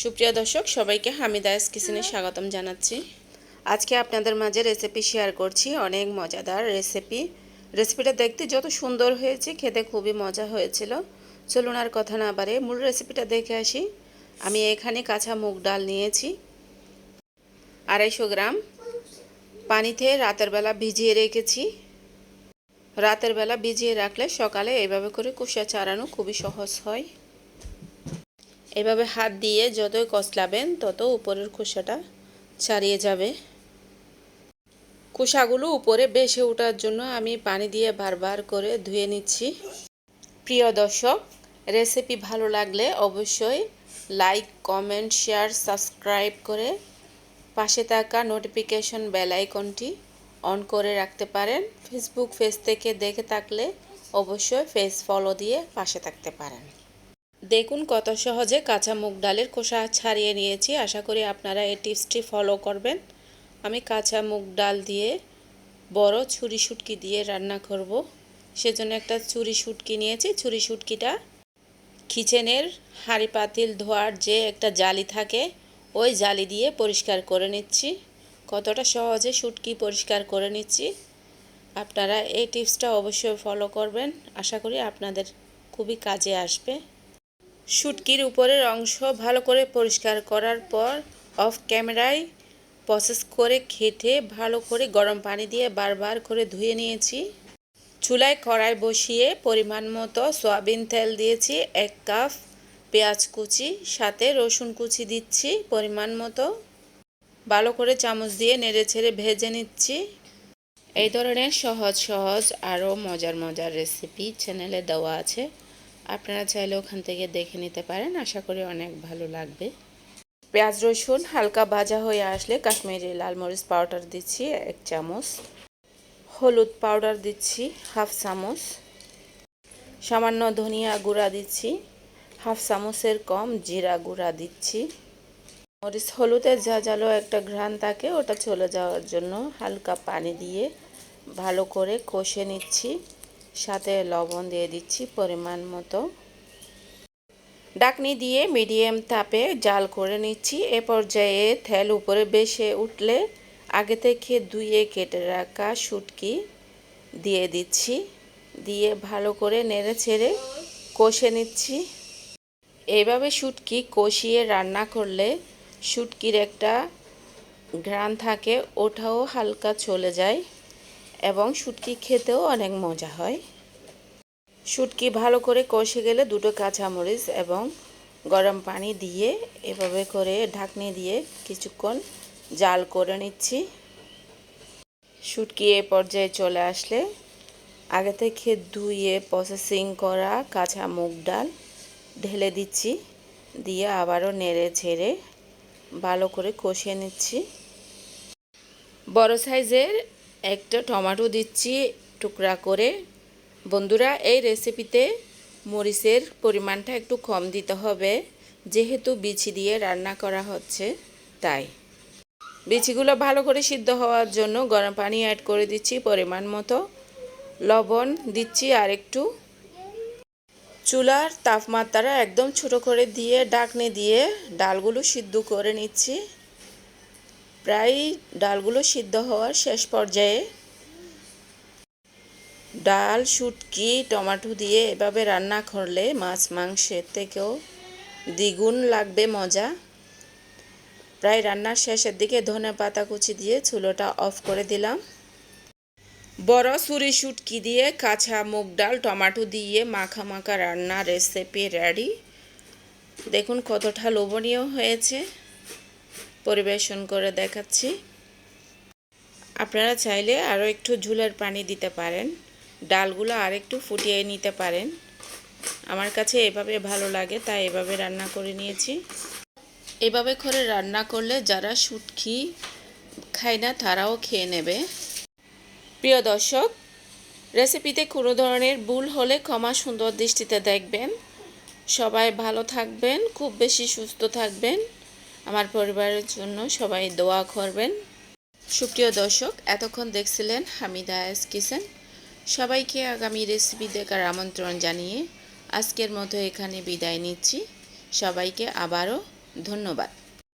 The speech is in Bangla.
সুপ্রিয় দর্শক, সবাইকে হামিদায়াস কিচেনে স্বাগতম জানাচ্ছি। আজকে আপনাদের মাঝে রেসিপি শেয়ার করছি, অনেক মজাদার রেসিপি রেসিপিটা দেখতে যত সুন্দর হয়েছে, খেতে খুবই মজা হয়েছিল। চলুন আর কথা না বাড়ে মূল রেসিপিটা দেখে আসি। আমি এখানে কাঁচা মুগ ডাল নিয়েছি। আড়াইশো গ্রাম পানিতে রাতের বেলা ভিজিয়ে রেখেছি। রাতের বেলা ভিজিয়ে রাখলে সকালে এইভাবে করে কুসা চারানো খুবই সহজ হয়। এভাবে হাত দিয়ে যতই কষলাবেন তত উপরের খোসাটা ছাড়িয়ে যাবে। খোসাগুলো উপরে বেসে ওঠার জন্য আমি পানি দিয়ে বারবার করে ধুয়ে নিচ্ছি। প্রিয় দর্শক, রেসিপি ভালো লাগলে অবশ্যই লাইক, কমেন্ট, শেয়ার, সাবস্ক্রাইব করে পাশে থাকা নোটিফিকেশন বেল আইকনটি অন করে রাখতে পারেন। ফেসবুক পেজ থেকে দেখে থাকলে অবশ্যই ফেস ফলো দিয়ে পাশে থাকতে পারেন। দেখুন কত সহজে কাঁচা মুগ ডালের খোসা ছাড়িয়ে নিয়েছি। আশা করি আপনারা এই টিপসটি ফলো করবেন। আমি কাঁচা মুগ ডাল দিয়ে বড় ছুরি শুটকি দিয়ে রান্না করব। সেজন্য একটা ছুরি শুটকি নিয়েছি। ছুরি শুটকিটা কিচেনের হাঁড়ি পাতিল ধোয়ার যে একটা জালি থাকে, ওই জালি দিয়ে পরিষ্কার করে নিচ্ছি। কতটা সহজে শুটকি পরিষ্কার করে নিচ্ছি। আপনারা এই টিপসটা অবশ্যই ফলো করবেন। আশা করি আপনাদের খুবই কাজে আসবে। শুটকির উপরের অংশ ভালো করে পরিষ্কার করার পর অফ ক্যামেরায় প্রসেস করে খেটে ভালো করে গরম পানি দিয়ে বারবার করে ধুয়ে নিয়েছি। চুলায় কড়াই বসিয়ে পরিমাণ মতো সয়াবিন তেল দিয়েছি, এক কাপ পেঁয়াজ কুচি, সাথে রসুন কুচি দিচ্ছি পরিমাণ মতো। ভালো করে চামচ দিয়ে নেড়ে ছেড়ে ভেজে নিচ্ছি। এই ধরনের সহজ সহজ আরও মজার মজার রেসিপি চ্যানেলে দেওয়া আছে। আপনারা চাইলে ওখান থেকে দেখে নিতে পারেন। আশা করি অনেক ভালো লাগবে। পেঁয়াজ, রসুন হালকা ভাজা হয়ে আসলে কাশ্মীরি লাল মরিচ পাউডার দিচ্ছি, এক চামচ। হলুদ পাউডার দিচ্ছি, হাফ চামচ। সামান্য ধনিয়া গুঁড়া দিচ্ছি, হাফ চামচের কম জিরা গুঁড়া দিচ্ছি। মরিচ হলুদের ঝাঁঝালো একটা ঘ্রাণ থাকে, ওটা চলে যাওয়ার জন্য হালকা পানি দিয়ে ভালো করে কষে নিচ্ছি। সাথে লবণ দিয়ে দিচ্ছি পরিমাণ মতো। ডাকনি দিয়ে মিডিয়াম তাপে জাল করে নিচ্ছি। এ পর্যায়ে তেল উপরে বেশে উঠলে আগে থেকে ধুয়ে কেটে রাখা শুটকি দিয়ে দিচ্ছি। দিয়ে ভালো করে নেড়ে ছেড়ে কষে নিচ্ছি। এইভাবে শুটকি কষিয়ে রান্না করলে শুটকির একটা ঘ্রাণ থাকে, ওটাও হালকা চলে যায়। এবং শুটকি খেতেও অনেক মজা হয়। শুটকি ভালো করে কষে গেলে দুটো কাঁচামরিচ এবং গরম পানি দিয়ে এভাবে করে ঢাকনি দিয়ে কিছুক্ষণ জাল করে নিচ্ছি। শুটকি এ পর্যায়ে চলে আসলে আগে থেকে ধুয়ে প্রসেসিং করা কাঁচা মুগ ডাল ঢেলে দিচ্ছি, দিয়ে আবারও নেড়ে ছেড়ে ভালো করে কষিয়ে নিচ্ছি। বড় সাইজের একটা টমেটো দিচ্ছি টুকরা করে। বন্ধুরা, এই রেসিপিতে মরিচের পরিমাণটা একটু কম দিতে হবে, যেহেতু বিচি দিয়ে রান্না করা হচ্ছে, তাই। বিচিগুলো ভালো করে সিদ্ধ হওয়ার জন্য গরম পানি অ্যাড করে দিচ্ছি পরিমাণ মতো। লবণ দিচ্ছি আর একটু। চুলার তাপমাত্রা একদম ছোট করে দিয়ে ডাকনে দিয়ে ডালগুলো সিদ্ধ করে নিচ্ছি। প্রায় ডালগুলো সিদ্ধ হওয়ার শেষ পর্যায়ে ডাল, শুটকি, টমেটো দিয়ে এভাবে রান্না করলে মাছ মাংসের থেকেও দ্বিগুণ লাগবে মজা। প্রায় রান্নার শেষের দিকে ধনে পাতা কুচি দিয়ে চুলোটা অফ করে দিলাম। বড় সুরি শুটকি দিয়ে কাঁচা মুগ ডাল, টমেটো দিয়ে মাখা মাখা রান্না রেসিপি রেডি দেখুন কতটা লোভনীয় হয়েছে। পরিবেশন করে দেখাচ্ছি। আপনারা চাইলে আরও একটু ঝুলের পানি দিতে পারেন। ডালগুলো আর একটু ফুটিয়ে নিতে পারেন। আমার কাছে এভাবে ভালো লাগে, তাই এভাবে রান্না করে নিয়েছি। এভাবে করে রান্না করলে যারা শুটকি খায় না, তারাও খেয়ে নেবে। প্রিয় দর্শক, রেসিপিতে কোনো ধরনের ভুল হলে ক্ষমা সুন্দর দৃষ্টিতে দেখবেন। সবাই ভালো থাকবেন, খুব বেশি সুস্থ থাকবেন। আমার পরিবারের জন্য সবাই দোয়া করবেন। সুপ্রিয় দর্শক, এতক্ষণ দেখছিলেন হামিদা এস কিচেন। সবাইকে আগামী রেসিপি দেখার আমন্ত্রণ জানিয়ে আজকের মতো এখানে বিদায় নিচ্ছি। সবাইকে আবারও ধন্যবাদ।